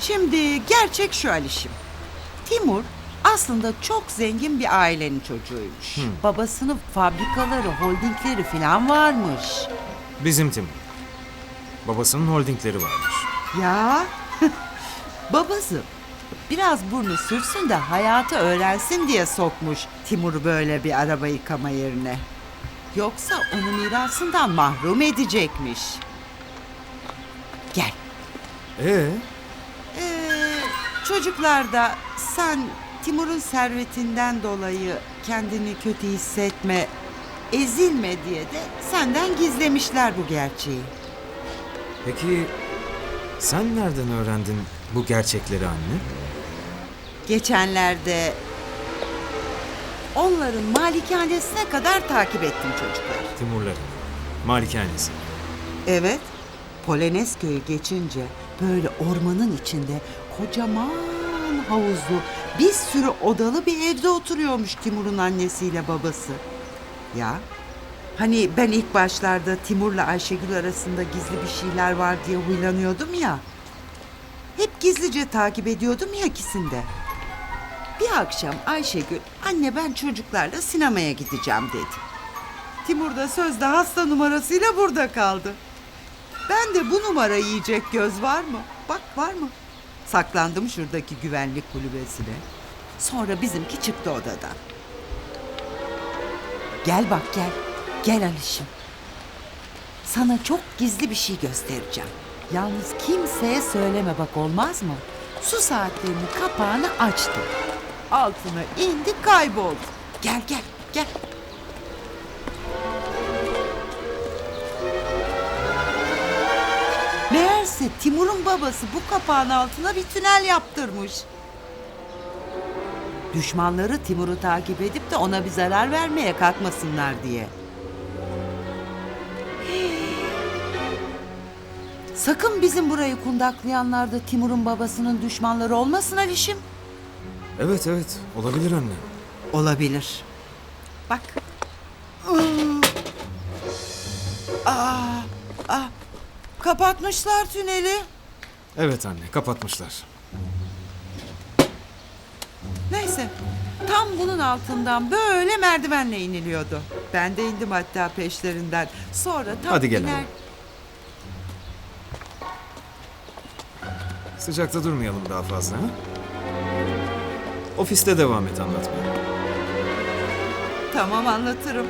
Şimdi gerçek şu Alişim. Timur aslında çok zengin bir ailenin çocuğuymuş. Babasının fabrikaları, holdingleri falan varmış. Bizim Timur. Babasının holdingleri varmış. Ya babası biraz burnu sürsün de hayatı öğrensin diye sokmuş Timur'u böyle bir araba yıkama yerine. Yoksa onu mirasından mahrum edecekmiş. Gel. Ee, Ee, çocuklar da sen Timur'un servetinden dolayı kendini kötü hissetme, ezilme diye de senden gizlemişler bu gerçeği. peki sen nereden öğrendin bu gerçekleri anne? Geçenlerde onların malikanesine kadar takip ettim çocuklar. Timurların. Malikanesi. Evet. Polonezköy'ü geçince böyle ormanın içinde kocaman havuzlu bir sürü odalı bir evde oturuyormuş Timur'un annesiyle babası. Ya hani ben ilk başlarda Timur'la Ayşegül arasında gizli bir şeyler var diye huylanıyordum ya. Hep gizlice takip ediyordum ya ikisinde. Bir akşam Ayşegül anne ben çocuklarla sinemaya gideceğim dedi. Timur da sözde hasta numarasıyla burada kaldı. Ben de bu numara yiyecek göz var mı? Bak var mı? Saklandım şuradaki güvenlik kulübesine. Sonra bizimki çıktı odadan. Gel bak gel. Gel Alişim. Sana çok gizli bir şey göstereceğim. Yalnız kimseye söyleme bak olmaz mı? Su saatlerinin kapağını açtım. Altına indi kayboldu. Gel gel gel. Meğerse Timur'un babası bu kapağın altına bir tünel yaptırmış. Düşmanları Timur'u takip edip de ona bir zarar vermeye kalkmasınlar diye. Sakın bizim burayı kundaklayanlar da Timur'un babasının düşmanları olmasın Alişim. Evet evet olabilir anne. Olabilir. Bak. Aa, ah, kapatmışlar tüneli. Evet anne kapatmışlar. Neyse. Tam bunun altından böyle merdivenle iniliyordu. Ben de indim hatta peşlerinden. Sonra tam Hadi gel iner... Sıcakta durmayalım daha fazla ha? Ofiste devam et anlatmaya. Tamam anlatırım.